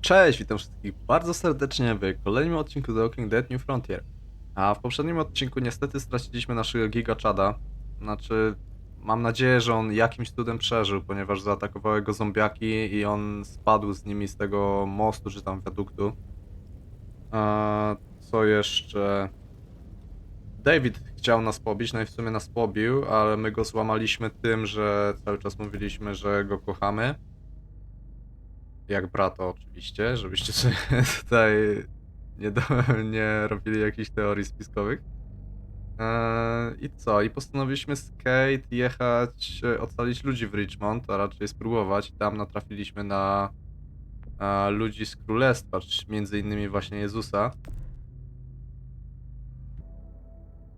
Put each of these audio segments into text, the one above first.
Cześć, witam wszystkich bardzo serdecznie w kolejnym odcinku The Walking Dead New Frontier. A w poprzednim odcinku niestety straciliśmy naszego Giga Chada. Znaczy, mam nadzieję, że on jakimś cudem przeżył, ponieważ zaatakowały go zombiaki i on spadł z nimi z tego mostu czy tam wiaduktu. A, co jeszcze? David chciał nas pobić, no i w sumie nas pobił, ale my go złamaliśmy tym, że cały czas mówiliśmy, że go kochamy jak brata oczywiście, żebyście sobie tutaj nie, do, nie robili jakichś teorii spiskowych. Eee, I co? I postanowiliśmy z Kate jechać, e, ocalić ludzi w Richmond, a raczej spróbować. Tam natrafiliśmy na e, ludzi z Królestwa, między innymi właśnie Jezusa.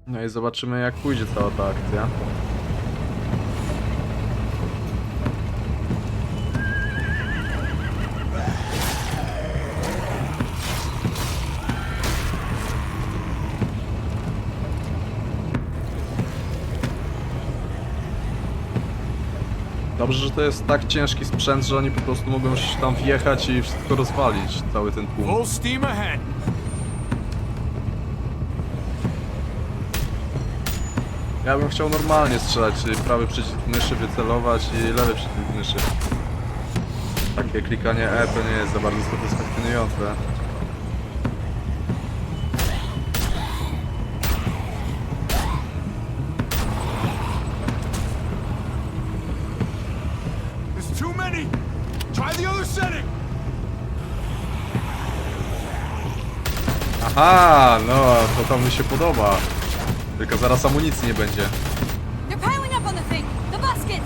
No i zobaczymy jak pójdzie cała ta akcja. Dobrze, że to jest tak ciężki sprzęt, że oni po prostu mogą się tam wjechać i wszystko rozwalić, cały ten tłum. Full steam ahead. Ja bym chciał normalnie strzelać, czyli prawy przycisk myszy wycelować i lewy przycisk myszy. Takie klikanie E to nie jest za bardzo satysfakcjonujące. Aha, no to to mi się podoba. Tylko zaraz amunicji nie będzie. They're piling up on the thing! The basket!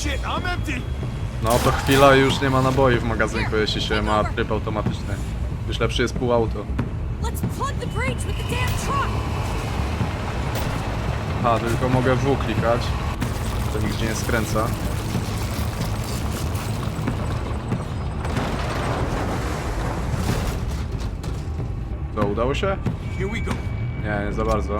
Shit, I'm empty. No to chwila i już nie ma naboi w magazynku, jeśli się ma tryb automatyczny. Już lepszy jest pół auto. Let's flood the bridge with the damn truck! Aha, tylko mogę W klikać. To nigdzie nie skręca. Co, udało się? Nie, nie za bardzo.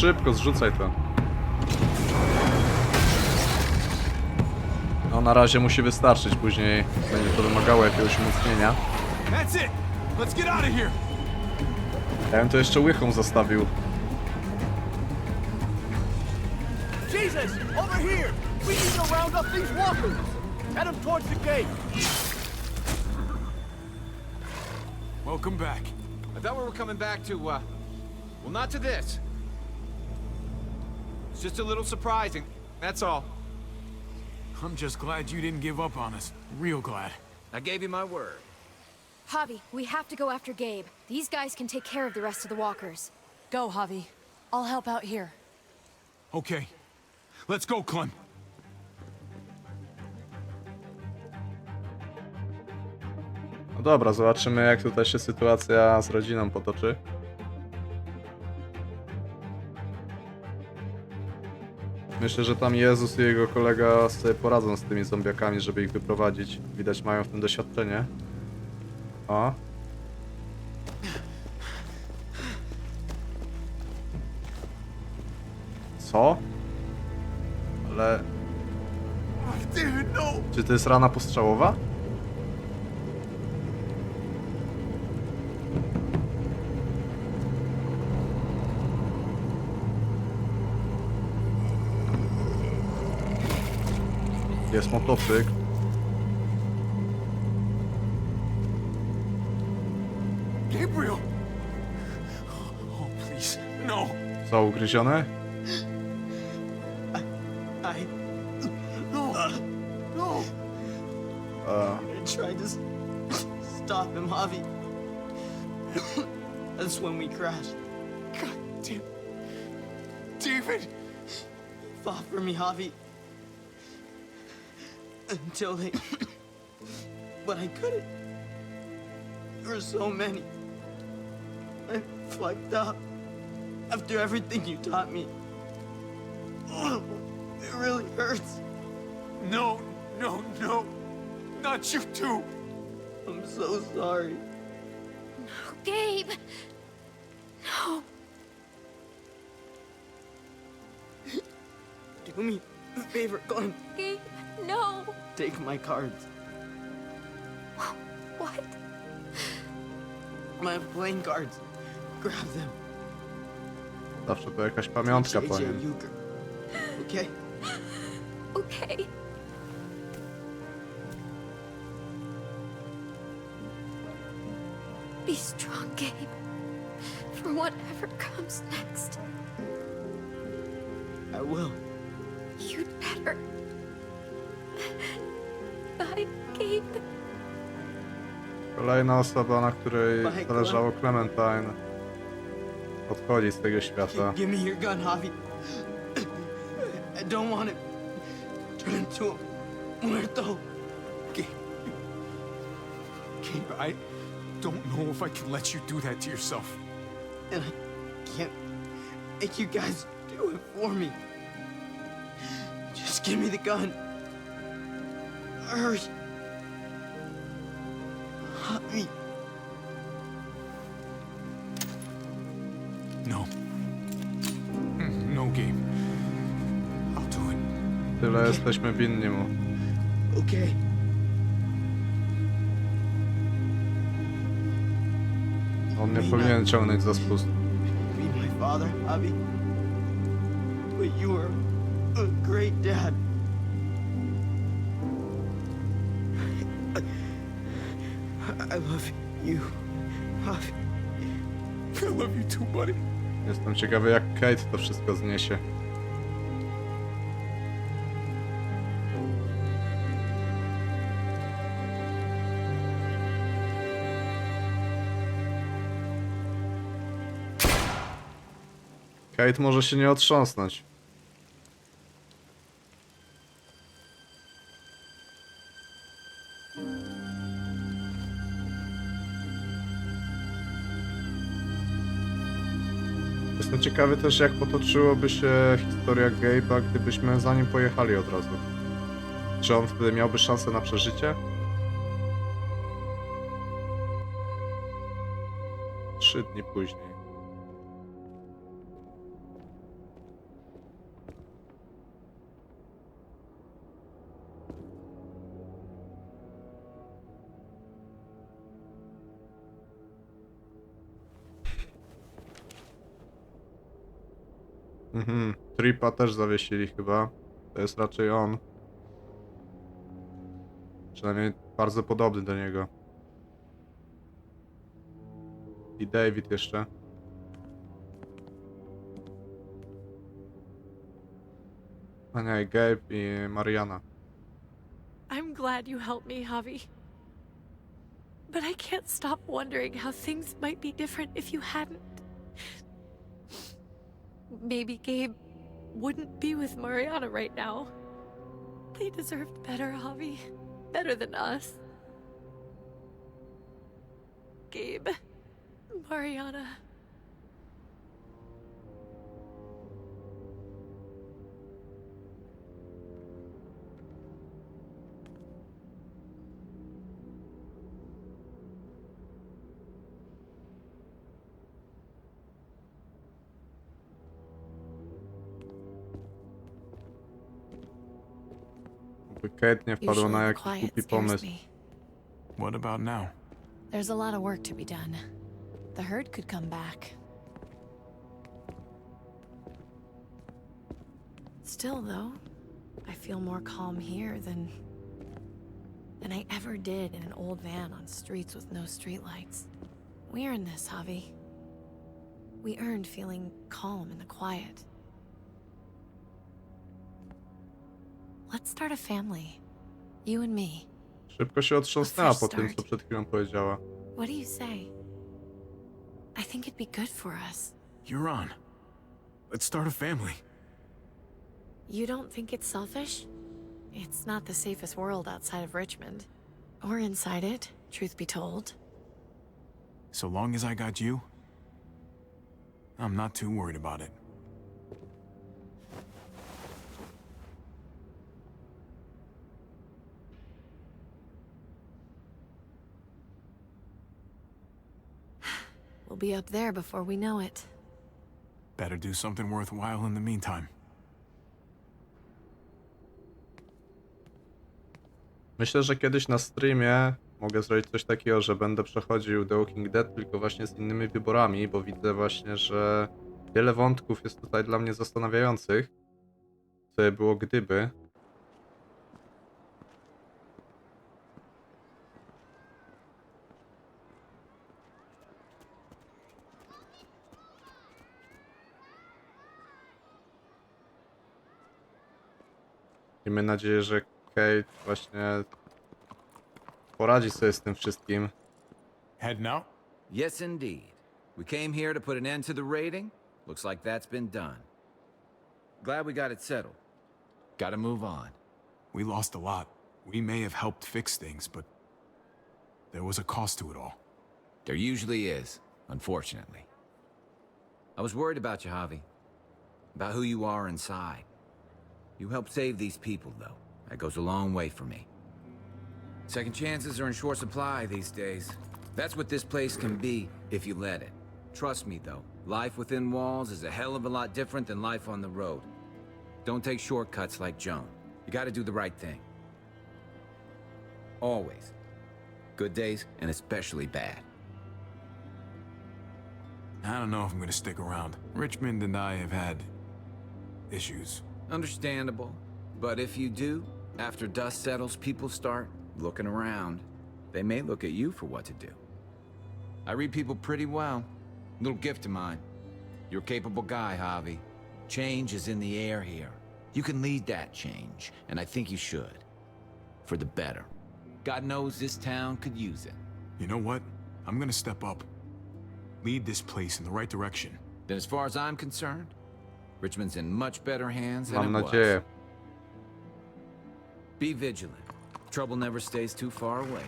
Szybko, zrzucaj to. No na razie musi wystarczyć, później będzie to wymagało jakiegoś umocnienia. Ja bym to jeszcze łychą zostawił. Jesus! Over here! We need to round up these walkers! Head them towards the gate! Welcome back. I thought we were coming back to, uh, well, not to this. It's just a little surprising, that's all. I'm just glad you didn't give up on us. Real glad. I gave you my word. Javi, we have to go after Gabe. These guys can take care of the rest of the walkers. Go, Javi. I'll help out here. Okay. Let's go, Clem. No dobra, zobaczymy jak tutaj się sytuacja z rodziną potoczy. Myślę, że tam Jezus i jego kolega sobie poradzą z tymi zombiakami, żeby ich wyprowadzić. Widać mają w tym doświadczenie. O. Co? Ale... No. Czy to jest rana postrzałowa? Jest motocykl. Gabriel. Oh, please. No. Co, ugryzione? I... No! No! Uh, I tried to stop him, Javi. That's when we crashed. God damn. David. fought for me, Javi. Until they. but I couldn't. There were so many. I fucked up. After everything you taught me. Oh, It really hurts. No, no, no. Not you too. I'm so sorry. No, Gabe! No. Do me a favor, go Gabe, no. take my cards. What? My playing cards. Grab them. Zawsze to jakaś pamiątka po JJ nim. Euchre. Okay? Okay. Be strong, Gabe. For whatever comes next. I will. You'd better. Bye, Gabe. Kolejna osoba, na której Michael. zależało Clementine, odchodzi z tego świata. Give me your gun, Javi. I don't want it. Turn into a muerto. Gabe. Gabe, I don't know if I can let you do that to yourself. And I can't make you guys do it for me. Just give me the gun. Hurry. Javi. No. No, game. I'll do it. Tyle jesteśmy winni mu. Okay. On nie powinien ciągnąć za spust. Be my father, Javi. But you are a great dad. I love you. I love you too, buddy. Jestem ciekawy, jak Kate to wszystko zniesie. Kate może się nie otrząsnąć. Ciekawy też, jak potoczyłoby się historia Gabe'a, gdybyśmy za nim pojechali od razu. Czy on wtedy miałby szansę na przeżycie? Trzy dni później. Mhm. Tripa też zawiesili chyba. To jest raczej on. Przynajmniej bardzo podobny do niego. I David jeszcze. A nie, Gabe i Mariana. I'm glad you helped me, Javi. But I can't stop wondering how things might be different if you hadn't. Maybe Gabe wouldn't be with Mariana right now. They deserved better, Javi. Better than us. Gabe. Mariana. By Kate nie Usually na the jakiś quiet głupi scares pomysł. What about now? There's a lot of work to be done. The herd could come back. Still, though, I feel more calm here than than I ever did in an old van on streets with no streetlights. We earned this, Javi. We earned feeling calm in the quiet. Let's start a family. You and me. Szybko się otrząsnęła po first tym, co start. przed chwilą powiedziała. What do you say? I think it'd be good for us. You're on. Let's start a family. You don't think it's selfish? It's not the safest world outside of Richmond. Or inside it, truth be told. So long as I got you, I'm not too worried about it. Be up there before we know it. Better do something worthwhile in the meantime. Myślę, że kiedyś na streamie mogę zrobić coś takiego, że będę przechodził The Walking Dead tylko właśnie z innymi wyborami, bo widzę właśnie, że wiele wątków jest tutaj dla mnie zastanawiających. Co by było gdyby. Miejmy nadzieję, że Kate właśnie poradzi sobie z tym wszystkim. Heading out? Yes, indeed. We came here to put an end to the raiding. Looks like that's been done. Glad we got it settled. Gotta move on. We lost a lot. We may have helped fix things, but there was a cost to it all. There usually is, unfortunately. I was worried about you, Javi. About who you are inside. You helped save these people, though. That goes a long way for me. Second chances are in short supply these days. That's what this place can be if you let it. Trust me, though, life within walls is a hell of a lot different than life on the road. Don't take shortcuts like Joan. You gotta do the right thing. Always. Good days, and especially bad. I don't know if I'm gonna stick around. Richmond and I have had issues. Understandable. But if you do, after dust settles, people start looking around. They may look at you for what to do. I read people pretty well. Little gift of mine. You're a capable guy, Javi. Change is in the air here. You can lead that change, and I think you should. For the better. God knows this town could use it. You know what? I'm gonna step up. Lead this place in the right direction. Then as far as I'm concerned, Richmond's in much better hands than Mam it was. nadzieję. Be vigilant. Trouble never stays too far away.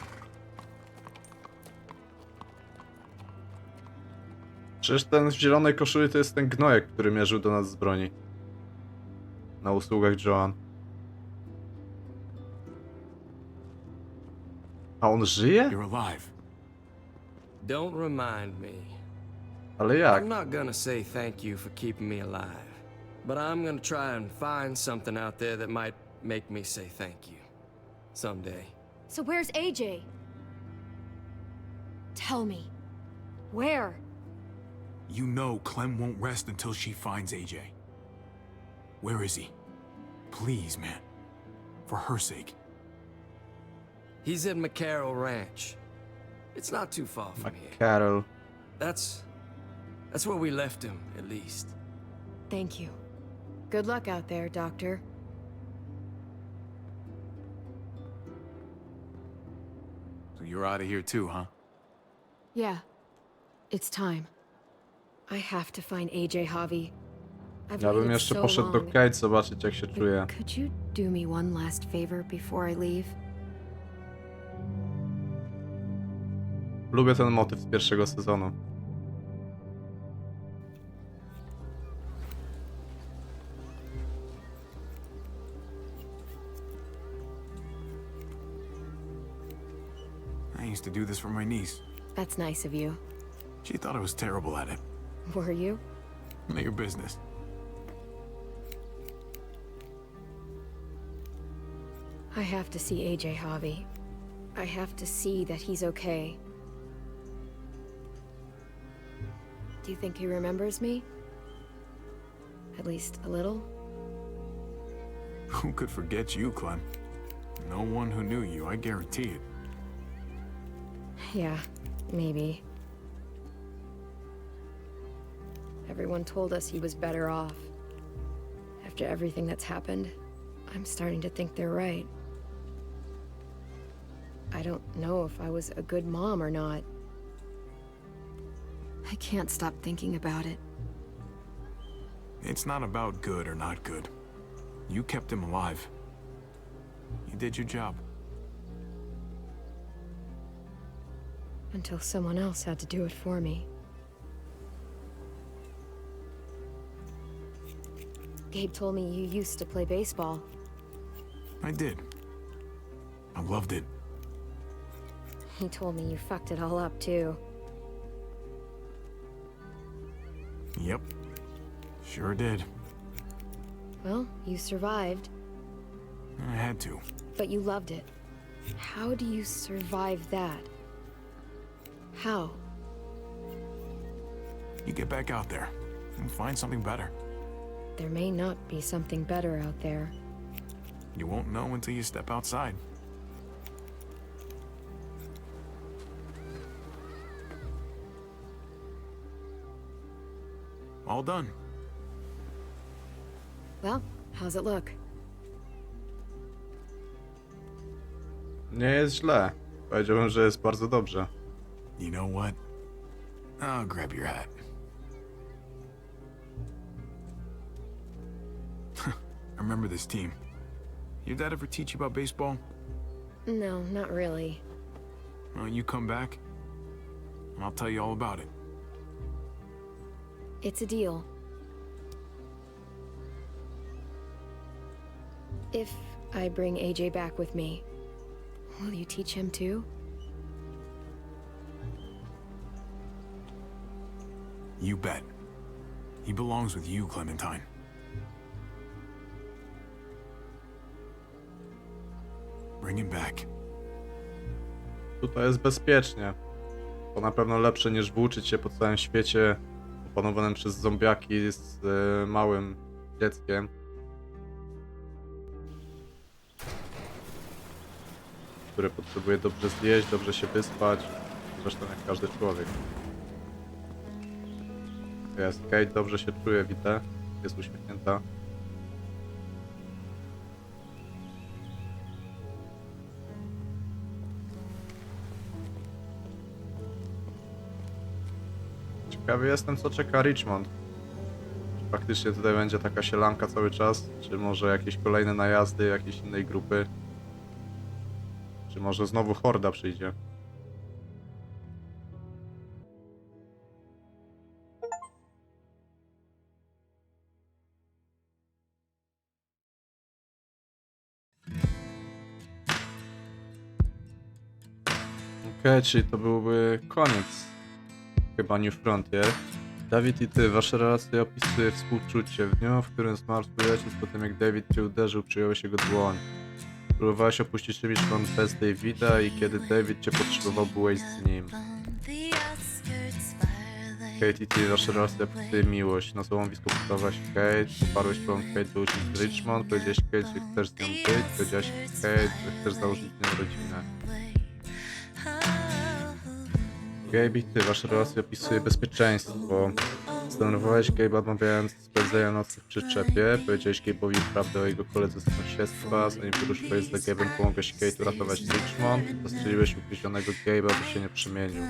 Przecież ten w zielonej koszuli to jest ten gnojek, który mierzył do nas z broni. Na usługach Joan. A on żyje? You're alive. Don't remind me. Ale jak? I'm not gonna say thank you for keeping me alive, but I'm gonna try and find something out there that might make me say thank you. Someday. So where's AJ? Tell me. Where? You know Clem won't rest until she finds AJ. Where is he? Please, man. For her sake. He's at McCarroll Ranch. It's not too far from here. Carol. That's. That's where we left him, at least. Thank you. Good luck out there, Doctor. So you're out of here too, huh? Yeah. It's time. I have to find AJ Javi. I've Ja bym waited jeszcze so poszedł do long. Kate zobaczyć jak się But czuje. Could you do me one last favor before I leave? Lubię ten motyw z pierwszego sezonu. Used to do this for my niece. That's nice of you. She thought I was terrible at it. Were you? None of your business. I have to see AJ Javi. I have to see that he's okay. Do you think he remembers me? At least a little? Who could forget you, Clem? No one who knew you, I guarantee it. Yeah, maybe. Everyone told us he was better off. After everything that's happened, I'm starting to think they're right. I don't know if I was a good mom or not. I can't stop thinking about it. It's not about good or not good. You kept him alive. You did your job. Until someone else had to do it for me. Gabe told me you used to play baseball. I did. I loved it. He told me you fucked it all up, too. Yep. Sure did. Well, you survived, I had to. but you loved it. How do you survive that? How? You get back out there and find something better. There may not be something better out there. You won't know until you step outside. All done. Well, how's it look? Nie jest źle. Powiedziałbym, że jest bardzo dobrze. You know what? I'll grab your hat. I remember this team. Your dad ever teach you about baseball? No, not really. Well, you come back, and I'll tell you all about it. It's a deal. If I bring AJ back with me, will you teach him too? You bet. He belongs with you, Clementine. Bring him back. Tutaj jest bezpiecznie. To na pewno lepsze niż włóczyć się po całym świecie opanowanym przez zombiaki z e, małym dzieckiem. Które potrzebuje dobrze zjeść, dobrze się wyspać. Zresztą jak każdy człowiek. Jest, Kate dobrze się czuje, widzę. Jest uśmiechnięta. Ciekawy jestem, co czeka Richmond. Czy faktycznie tutaj będzie taka sielanka cały czas? Czy może jakieś kolejne najazdy jakiejś innej grupy? Czy może znowu horda przyjdzie? Czyli to byłby koniec chyba New Frontier. Dawid i ty, wasze relacje opisuje współczucie. W dniu, w którym zmarł twój po tym jak David cię uderzył, przyjąłeś jego dłoń. Próbowałeś opuścić Richmond bez Davida i kiedy David cię potrzebował, byłeś z nim. Kate i ty, wasze relacje opisuje miłość. Na złomowisku pytałaś Kate, poparłeś plan Kate do uciec z Richmond, powiedziałeś Kate, że chcesz z nią być, powiedziałeś Kate, że chcesz założyć z nią rodzinę. Gabe ty, wasze relacje opisuje bezpieczeństwo. Zdenerwowałeś Gabe'a odmawiając spędzenia nocy w przyczepie. Powiedziałeś Gabe'owi prawdę o jego koledze z sąsiedztwa. Zanim wyruszyłeś za Gabe'em, pomogłeś Kate uratować Richmond. Zastrzeliłeś ukryzionego Gabe'a, by się nie przemienił.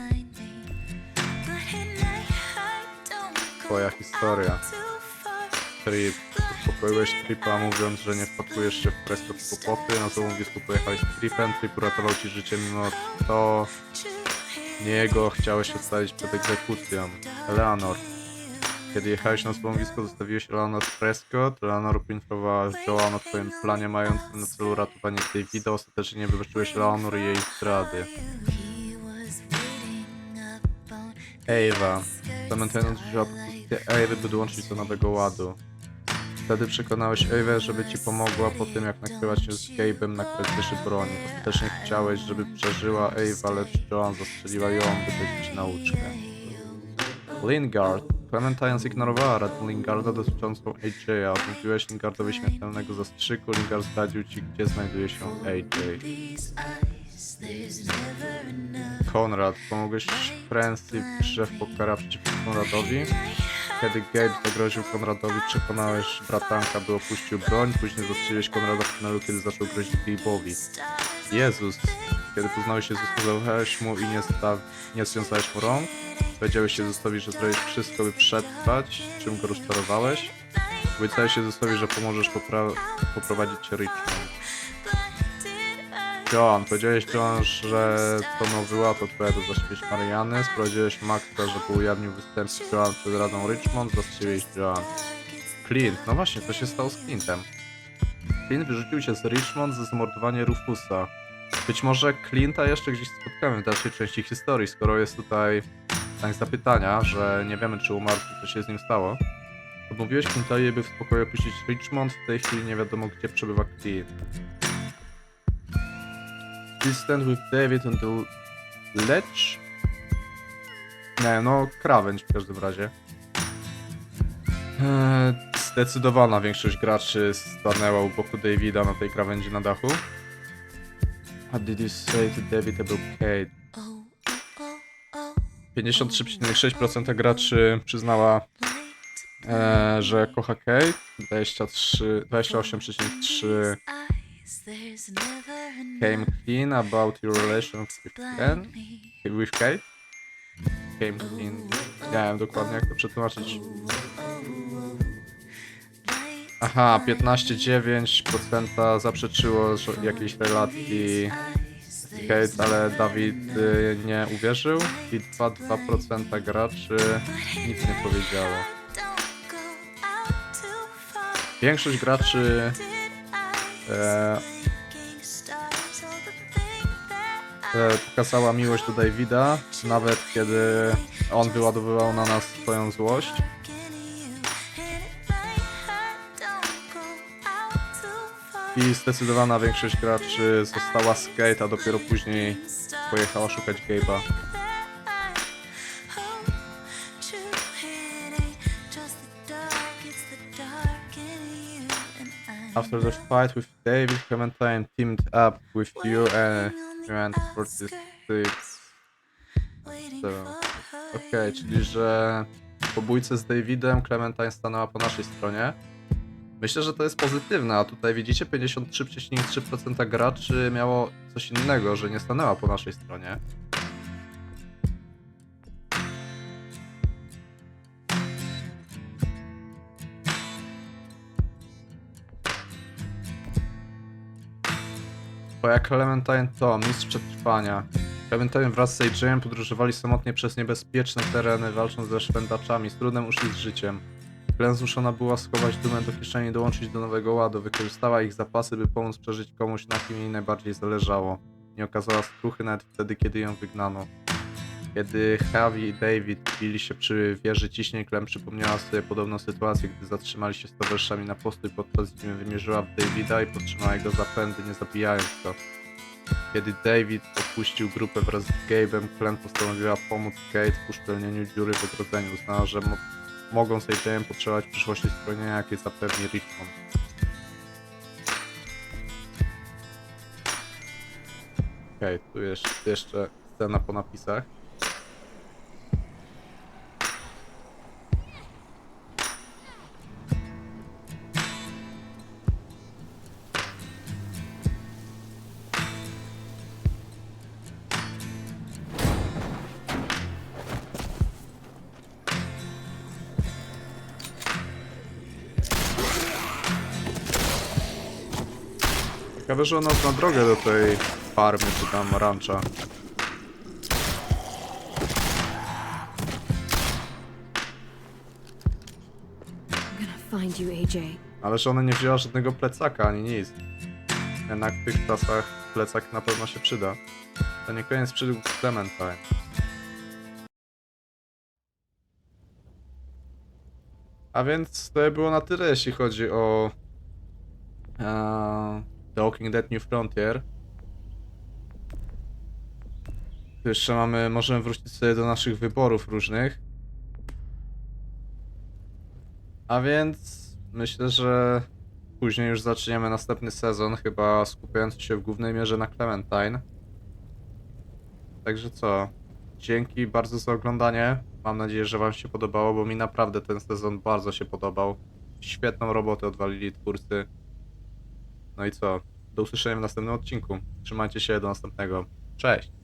Twoja historia. Trip. Uspokoiłeś Tripa mówiąc, że nie wpatrujesz się w z kłopoty. Na złomowisku pojechałeś Tripem. Trip uratował ci życie mimo to... Nie jego chciałeś ocalić przed egzekucją. Eleanor. Kiedy jechałeś na złomowisko, zostawiłeś Eleanor Prescott. Eleanor poinformowała Joan o twoim planie mającym na celu ratowanie Davida. Ostatecznie nie wybaczyłeś Eleanor i jej zdrady. Ewa. Pamiętając, że propozycję Ewy, by dołączyć do nowego ładu. Wtedy przekonałeś Ewę, żeby ci pomogła po tym, jak nakryła się z Gabe'em na kradzieży broni. Ostatecznie chciałeś, żeby przeżyła Ewa, lecz Joan zastrzeliła ją, by dać ci nauczkę. Lingard. Clementine zignorowała radę Lingarda dotyczącą AJ'a. Odmówiłeś Lingardowi śmiertelnego zastrzyku. Lingard zdradził ci, gdzie znajduje się AJ. Konrad. Pomogłeś Francie w grze w pokera przeciwko Konradowi. Kiedy Gabe zagroził Konradowi, przekonałeś bratanka, by opuścił broń. Później zastrzeliłeś Konrada w tunelu, kiedy zaczął grozić Gabe'owi. Jezus. Kiedy poznałeś Jezusa, zaufałeś mu i nie, sta- nie związałeś mu rąk. Powiedziałeś Jezusowi, że zrobisz wszystko, by przetrwać, czym go rozczarowałeś. Obiecałeś się Zesowi, że pomożesz popra- poprowadzić Richmond. John, powiedziałeś że to nowy ład odpowiada za śmierć Mariany. Sprowadziłeś Maxa, żeby ujawnił występki Joan przed Radą Richmond. Zastrzeliłeś Joan. Clint, no właśnie, co się stało z Clintem? Clint wyrzucił się z Richmond za zamordowanie Rufusa. Być może Clint'a jeszcze gdzieś spotkamy w dalszej części historii, skoro jest tutaj znak zapytania, że nie wiemy czy umarł, czy co się z nim stało. Odmówiłeś Clint'owi, by w spokoju opuścić Richmond, w tej chwili nie wiadomo gdzie przebywa Clint. Stand with David the ledge? Nie, no krawędź w każdym razie. Eee, zdecydowana większość graczy stanęła u boku Davida na tej krawędzi na dachu. What did you say to David about Kate? 53,6% graczy przyznała, e, że kocha Kate. 23, 28,3% came clean about your relations with Ken. With Kate. Came clean. Nie wiem dokładnie jak to przetłumaczyć. Aha, 15,9% zaprzeczyło jakiejś relacji Kate, ale Dawid y, nie uwierzył i 2,2% graczy nic nie powiedziało. Większość graczy e, e, pokazała miłość do Davida, nawet kiedy on wyładowywał na nas swoją złość. I zdecydowana większość graczy została z Kate, a dopiero później pojechała szukać Gabe'a. After the fight with David, Clementine teamed up with you and the six. So, Okej, czyli że po bójce z Davidem Clementine stanęła po naszej stronie. Myślę, że to jest pozytywne, a tutaj widzicie 53,3% graczy miało coś innego, że nie stanęła po naszej stronie. Twoja Clementine to mistrz przetrwania. Clementine wraz z AJ'em podróżowali samotnie przez niebezpieczne tereny, walcząc ze szwędaczami, z trudem uszli z życiem. Glenn zmuszona była schować dumę do kieszeni i dołączyć do nowego ładu. Wykorzystała ich zapasy, by pomóc przeżyć komuś, na kim jej najbardziej zależało. Nie okazała skruchy nawet wtedy, kiedy ją wygnano. Kiedy Javi i David bili się przy wieży ciśnień, Clem przypomniała sobie podobną sytuację, gdy zatrzymali się z towarzyszami na postój, podczas gdy wymierzyła w Davida i powstrzymała jego zapędy, nie zabijając go. Kiedy David opuścił grupę wraz z Gabe'em, Clem postanowiła pomóc Kate w uszczelnieniu dziury w ogrodzeniu. Uznała, że mo mogą z AJ'em potrzebować w przyszłości schronienia, jakie zapewni Richmond. Okej, tu jeszcze, jeszcze scena po napisach. Że ona zna drogę do tej farmy czy tam rancha. I'm gonna find you, AJ. Ale że ona nie wzięła żadnego plecaka ani nic. Jednak w tych czasach plecak na pewno się przyda. To nie koniec przygód Clementine. A więc to było na tyle, jeśli chodzi o e, The Walking Dead New Frontier. Tu jeszcze mamy, możemy wrócić sobie do naszych wyborów różnych. A więc myślę, że później już zaczniemy następny sezon, chyba skupiający się w głównej mierze na Clementine. Także co? Dzięki bardzo za oglądanie. Mam nadzieję, że Wam się podobało, bo mi naprawdę ten sezon bardzo się podobał. Świetną robotę odwalili twórcy. No i co? Do usłyszenia w następnym odcinku. Trzymajcie się, do następnego. Cześć!